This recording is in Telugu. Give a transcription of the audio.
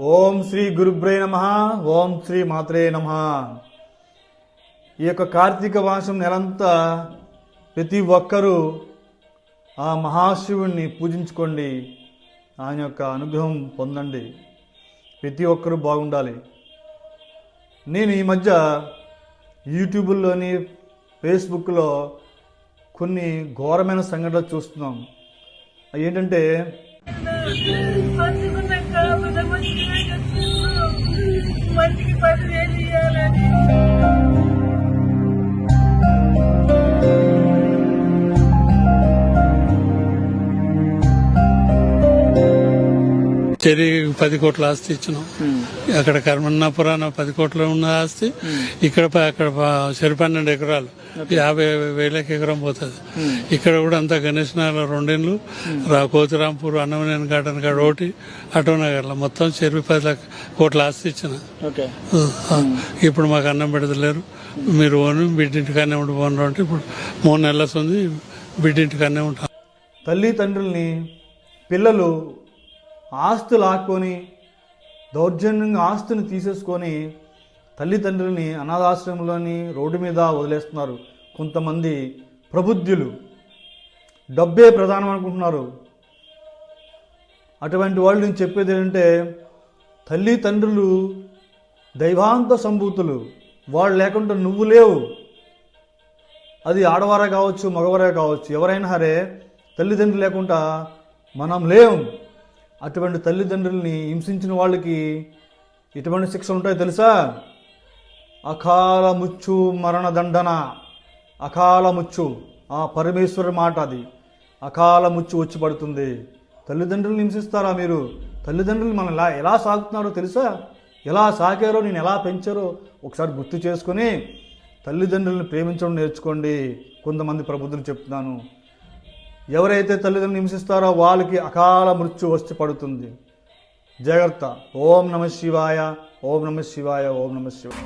ఓం శ్రీ గురుబ్రే నమ ఓం శ్రీ మాత్రే నమ. ఈ యొక్క కార్తీక మాసం నెలంతా ప్రతి ఒక్కరూ ఆ మహాశివుణ్ణి పూజించుకోండి. ఆయన యొక్క అనుగ్రహం పొందండి. ప్రతి ఒక్కరూ బాగుండాలి. నేను ఈ మధ్య యూట్యూబ్లోని ఫేస్బుక్లో కొన్ని ఘోరమైన సంఘటనలు చూస్తున్నాం. ఏంటంటే చెరి పది కోట్ల ఆస్తి ఇచ్చినాం. అక్కడ కర్మన్నాపురాన పది కోట్ల ఉన్న ఆస్తి ఇక్కడ అక్కడ చెరి పన్నెండు ఎకరాలు యాభై వేలకు ఎకరం పోతుంది. ఇక్కడ కూడా అంతా గణేష్ నగర్ రెండేళ్ళు రా కోతిరాంపూర్ అన్నమనేని గార్డెన్ కాడ ఒకటి అటో నగర్లో మొత్తం చెరువు పది లక్ష- కోట్ల ఆస్తి ఇచ్చిన. ఓకే. ఇప్పుడు మాకు అన్నం పెడతలేరు. మీరు ఓను బిడ్డింటికానే ఉండి పోను అంటే ఇప్పుడు మూడు నెలల ఉంది బిడ్డింటికానే ఉంటాం. తల్లి తండ్రుల్ని పిల్లలు ఆస్తి లాక్కొని దౌర్జన్యంగా ఆస్తిని తీసేసుకొని తల్లిదండ్రులని అనాథాశ్రమంలోని రోడ్డు మీద వదిలేస్తున్నారు కొంతమంది ప్రబుద్ధులు. డబ్బే ప్రధానం అనుకుంటున్నారు. అటువంటి వాళ్ళు నేను చెప్పేది ఏంటంటే తల్లిదండ్రులు దైవాంత సంభూతులు. వాళ్ళు లేకుండా నువ్వు లేవు. అది ఆడవారే కావచ్చు మగవారే కావచ్చు. ఎవరైనా సరే తల్లిదండ్రులు లేకుండా మనం లేవు అటువంటి తల్లిదండ్రుల్ని హింసించిన వాళ్ళకి ఎటువంటి శిక్ష ఉంటాయో తెలుసా? అకాల ముచ్చు మరణదండన అకాల ముచ్చు. ఆ పరమేశ్వరుడి మాట అది. అకాల ముచ్చు వచ్చి పడుతుంది. తల్లిదండ్రులను హింసిస్తారా మీరు? తల్లిదండ్రులు మనం ఎలా ఎలా సాగుతున్నారో తెలుసా? ఎలా సాకారో నేను ఎలా పెంచారో ఒకసారి గుర్తు చేసుకొని తల్లిదండ్రులను ప్రేమించడం నేర్చుకోండి. కొంతమంది ప్రబుద్ధులు చెప్తున్నాను. ఎవరైతే తల్లిదండ్రులు హింసిస్తారో వాళ్ళకి అకాల మృత్యు వచ్చి పడుతుంది. జాగ్రత్త. ఓం నమ శివాయ ఓం నమ శివాయ ఓం నమ శివాయ.